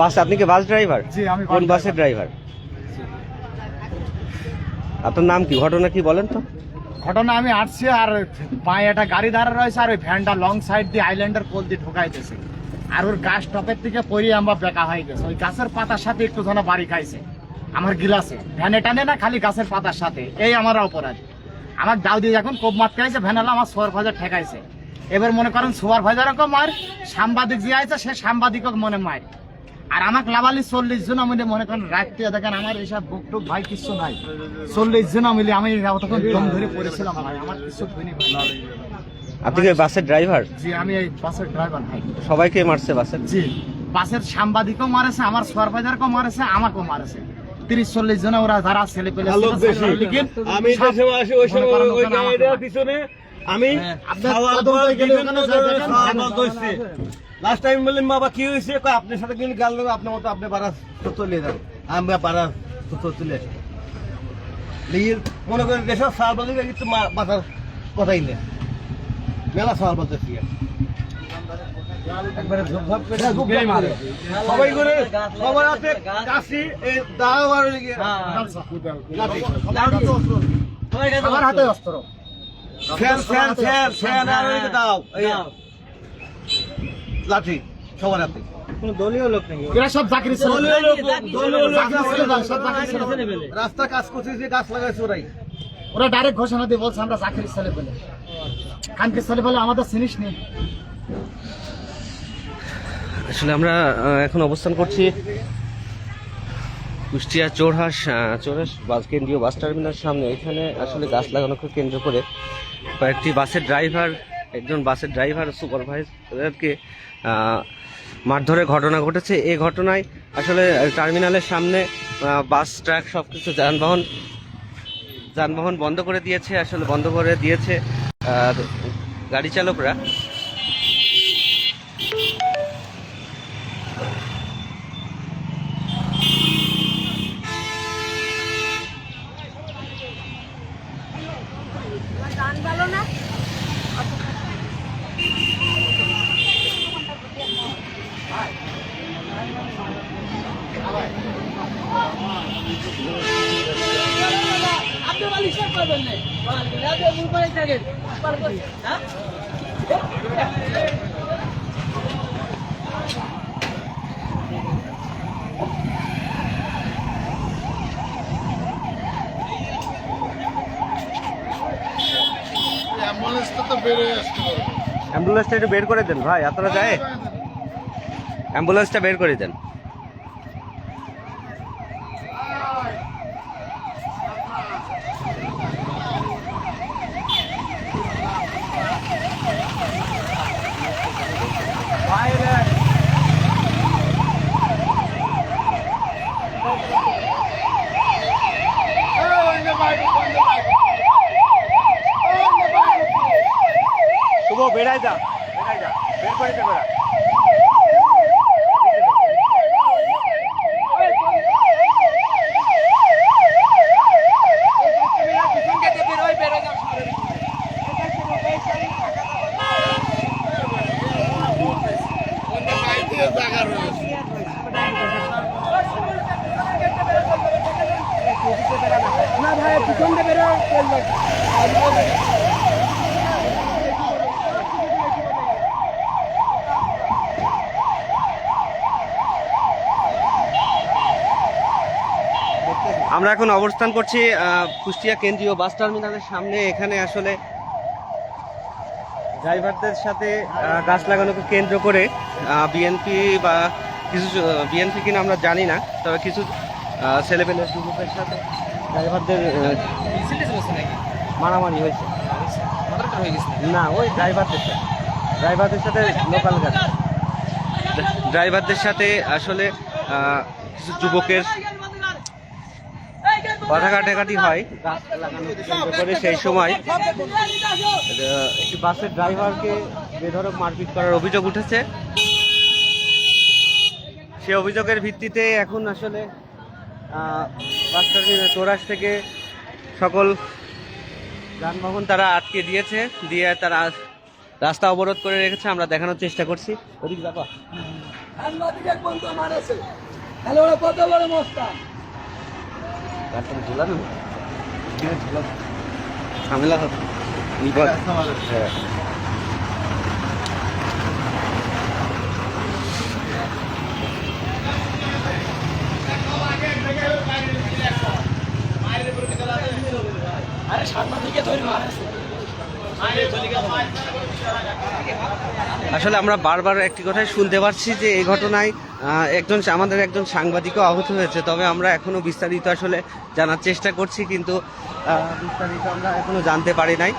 বাস আপনি কি bus driver জি, আমি কোন বাসের ড্রাইভার আপনার নাম কি? ঘটনা কি বলেন তো। ঘটনা আমি আসছি আর পায়ে একটা গাড়ি দাঁড়া রয়েছে আর ওই ভ্যানটা লং সাইড দিয়ে আইল্যান্ডের কোল দিয়ে ঢুকাইতেছে। আর ওর গাছ টপের থেকে পরিয়ে আমরা বেকা হয়ে গেছে। ওই গাছের পাতার সাথে একটু ধরনের বাড়ি খাইছে। আমার গিলাসে ভ্যানে টানে না খালি গাছের পাতার সাথে। এই আমার অপরাধ। আমার দাও দিয়ে যখন কোপ মাত খাইছে ভ্যানালা আমার সোয়ার ভাজা ঠেকাইছে। এবার মনে করেন সোয়ার ভাজারও মার সাংবাদিক যে আছে সে সাংবাদিকক মনে মার। আর আমাকে লাভালি চল্লিশ জন মিলে মনে করেন রাখতে দেখেন আমার এইসব বুক টুক ভাই কিছু নাই। চল্লিশ জন মিলে আমি তখন দম ধরে পড়েছিলাম ভাই আমার কিছু হয়নি ভাই। আপনি কি বাসের ড্রাইভার জি আমি এই বাসের ড্রাইভার ভাই। সবাইকে মারছে বাসের? জি বাসের সাংবাদিকও মারেছে আমার সুপারভাইজারকেও মারেছে আমাকেও মারেছে। তিরিশ চল্লিশ জন ওরা যারা ছেলে পেলে আমি ওই সময় পিছনে আমি লাস্ট টাইম বললেন বাবা কি হয়েছে আপনার সাথে কিন্তু গেল আপনার মতো আপনি চলে যান। আমি চলে আসি। মনে করেন দেশের কিন্তু মাথার কথাই নেই। মেলা করে। সবাই করে। সবাই আছে কাশি আমার হাতে অস্ত্র। ফ্যান ফ্যান ফ্যান ফ্যান আর এদিকে দাও এই লাঠি সবার হাতে। এরা সব চাকরি ছেলে দলীয় লোক, দলীয় লোক। চাকরি ছেলে যাও, সব চাকরি ছেলে পেলে। রাস্তা কাজ করছে যে গাছ লাগাইছে ওরাই। ওরা ডাইরেক্ট ঘোষণা দিয়ে বলছে আমরা ছেলে ছেলে পেলে আমাদের চিনিস নেই আসলে আমরা এখন অবস্থান করছি কুষ্টিয়া চোরহাস চোরহাস বাস কেন্দ্রীয় বাস টার্মিনাল সামনে। এখানে আসলে গাছ লাগানোকে কেন্দ্র করে কয়েকটি বাসের ড্রাইভার একজন বাসের ড্রাইভার সুপারভাইজারকে মারধরে মারধরের ঘটনা ঘটেছে। এই ঘটনায় আসলে টার্মিনালের সামনে বাস ট্রাক সব কিছু যানবাহন যানবাহন বন্ধ করে দিয়েছে, আসলে বন্ধ করে দিয়েছে গাড়ি চালকরা। অ্যাম্বুলেন্সটা একটু বের করে দেন ভাই আপনারা যায় অ্যাম্বুলেন্সটা বের করে দেন। আমরা এখন অবস্থান করছি কুষ্টিয়া কেন্দ্রীয় বাস টার্মিনালের সামনে। এখানে আসলে ড্রাইভারদের সাথে গাছ লাগানোকে কেন্দ্র করে বিএনপি বা কিছু বিএনপি কিনা আমরা জানি না, তবে কিছু ছেলেপেলের গ্রুপের সাথে ড্রাইভারদের মারামারি হয়েছে। না, ওই ড্রাইভারদের সাথে ড্রাইভারদের সাথে লোকাল গাড়ি ড্রাইভারদের সাথে আসলে কিছু যুবকের কথা কাটাকাটি হয় সেই সময়, একটি বাসের ড্রাইভারকে বেধড়ক মারপিট করার অভিযোগ উঠেছে। সে অভিযোগের ভিত্তিতে এখন আসলে বাস চৌরাশ থেকে সকল যানবাহন তারা আটকে দিয়েছে, দিয়ে তারা রাস্তা অবরোধ করে রেখেছে। আমরা দেখানোর চেষ্টা করছি। কত বড় গাড়িটা ঝুলানো ঝামেলা হবে বিপদ হ্যাঁ। আরে সাংবাদিকে ধরে মারেছে আসলে আমরা বারবার একটি কথাই শুনতে পারছি যে এই ঘটনায় একজন আমাদের একজন সাংবাদিকও আহত হয়েছে। তবে আমরা এখনও বিস্তারিত আসলে জানার চেষ্টা করছি, কিন্তু বিস্তারিত আমরা এখনও জানতে পারি নাই।